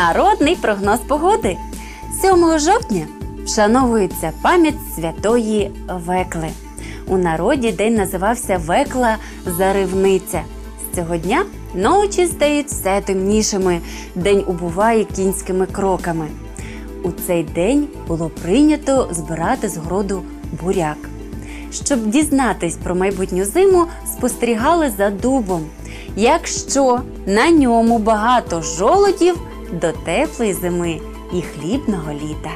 Народний прогноз погоди. 7 жовтня вшановується пам'ять святої Векли. У народі день називався Векла Заривниця. З цього дня ночі стають все темнішими, день убуває кінськими кроками. У цей день було прийнято збирати з городу буряк. Щоб дізнатись про майбутню зиму, спостерігали за дубом. Якщо на ньому багато жолудів, до теплої зими і хлібного літа.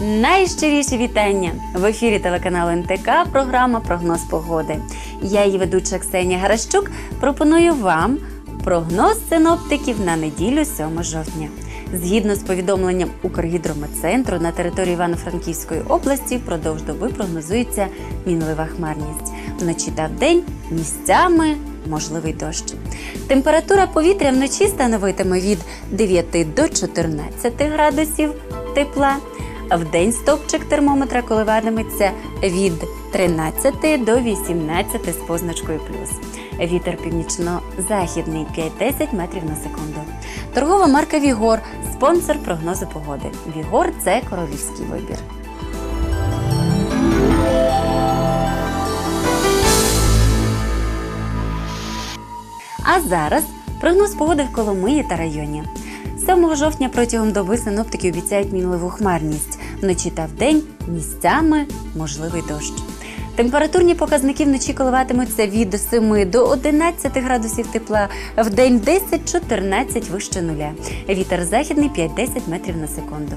Найщиріші вітання в ефірі телеканалу НТК. Програма Прогноз погоди. Я її ведуча Ксенія Гаращук. Пропоную вам прогноз синоптиків на неділю 7 жовтня. Згідно з повідомленням Укргідрометцентру, на території Івано-Франківської області впродовж доби прогнозується мінлива хмарність. Вночі та вдень місцями можливий дощ. Температура повітря вночі становитиме від 9 до 14 градусів тепла. А в день стопчик термометра коливатиметься від 13 до 18 з позначкою плюс. Вітер північно-західний 5-10 метрів на секунду. Торгова марка Вігор спонсор прогнозу погоди. Вігор це королівський вибір. А зараз прогноз погоди в Коломиї та районі. 7 жовтня протягом доби синоптики обіцяють мінливу хмарність. Вночі та вдень місцями можливий дощ. Температурні показники вночі коливатимуться від 7 до 11 градусів тепла, в день 10-14 вище нуля. Вітер західний 5-10 метрів на секунду.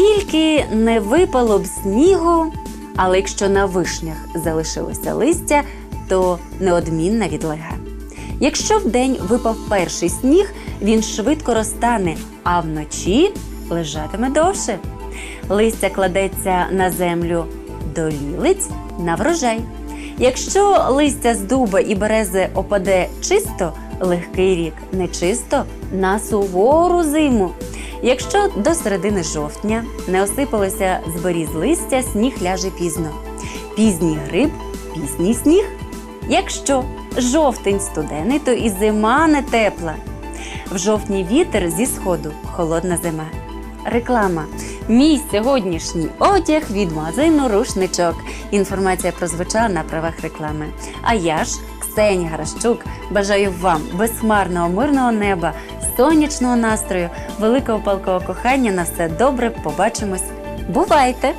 Скільки не випало б снігу, але якщо на вишнях залишилося листя, то неодмінна відлига. Якщо вдень випав перший сніг, він швидко розтане, а вночі лежатиме довше. Листя кладеться на землю до лілиць на врожай. Якщо листя з дуба і берези опаде чисто, легкий рік, нечисто на сувору зиму. Якщо до середини жовтня не осипалося з беріз листя, сніг ляже пізно. Пізній гриб, пізній сніг. Якщо жовтень студений, то і зима не тепла. В жовтні вітер зі сходу холодна зима. Реклама. Мій сьогоднішній одяг від магазину Рушничок. Інформація прозвучала на правах реклами. А я ж, Ксенія Гарашчук. бажаю вам безсмарного, мирного неба, сонячного настрою, великого палкого кохання на все добре. Побачимось. Бувайте!